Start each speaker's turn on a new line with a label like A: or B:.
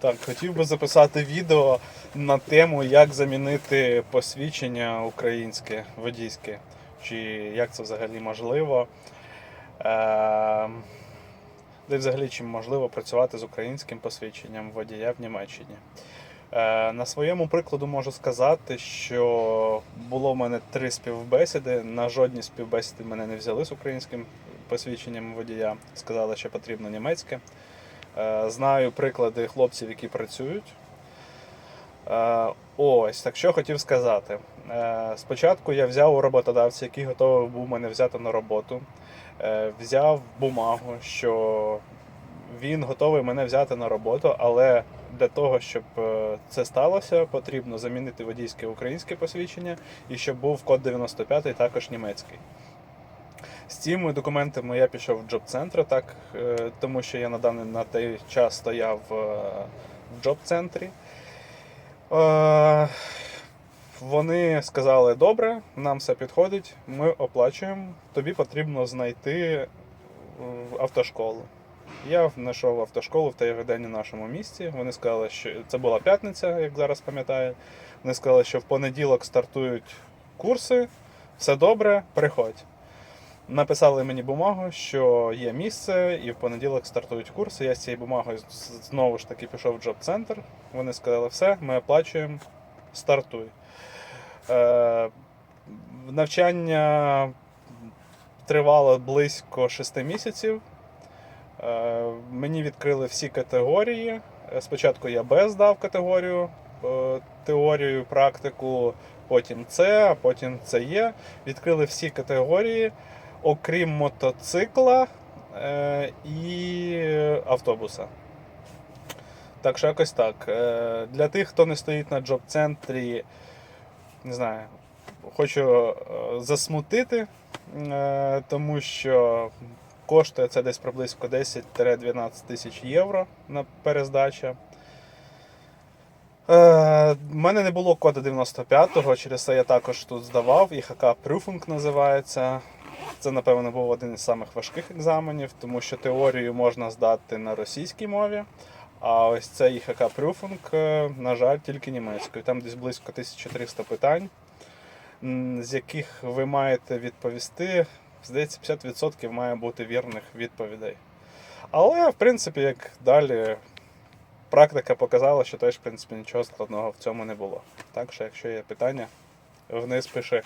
A: Так, хотів би записати відео на тему, як замінити посвідчення українське водійське, чи як це взагалі можливо. Е, де взагалі чим можливо працювати з українським посвідченням водія в Німеччині. Е, на своєму прикладу можу сказати, що було в мене три співбесіди. На жодній співбесіди мене не взяли з українським посвідченням водія. Сказали, що потрібно німецьке. Е, Знаю приклади хлопців, які працюють. Е, Ось, так що хотів сказати. Е, Спочатку я взяв у роботодавця, який готовий був мене взяти на роботу. Взяв бумагу, що він готовий мене взяти на роботу, але для того, щоб це сталося, потрібно замінити водійське українське посвідчення і щоб був код 95 також німецький. З цими документами я пішов в джоб-центр, так, е, тому що я на даний на той час стояв е, в джоб-центрі. Е, Вони сказали: добре, нам все підходить, ми оплачуємо. Тобі потрібно знайти автошколу. Я знайшов автошколу в той день у нашому місті. Вони сказали, що це була п'ятниця, як зараз пам'ятаю. Вони сказали, що в понеділок стартують курси, все добре, приходь. Написали мені бумагу, що є місце, і в понеділок стартують курси. Я з цією бумагою знову ж таки пішов в джоб-центр. Вони сказали, все, ми оплачуємо, стартуй. Е, навчання тривало близько 6 місяців. Е, Мені відкрили всі категорії. Спочатку я Б здав категорію, е, теорію, практику, потім С, а потім ЦЕ. є. Відкрили всі категорії, окрім мотоцикла е, і автобуса. Так що якось так. Е, Для тих, хто не стоїть на джоб-центрі, не знаю, хочу е, засмутити, е, тому що коштує це десь приблизно 10-12 тисяч євро на перездача. Е, в мене не було кода 95-го, через це я також тут здавав. ІХК Prüfung називається. Це, напевно, був один із самих важких екзаменів, тому що теорію можна здати на російській мові. А ось це ІХК Prüfung, е, на жаль, тільки німецькою. Там десь близько 1300 питань, з яких ви маєте відповісти. Здається, 50% має бути вірних відповідей. Але, в принципі, як далі практика показала, що теж, в принципі, нічого складного в цьому не було. Так що, якщо є питання, вниз пиши.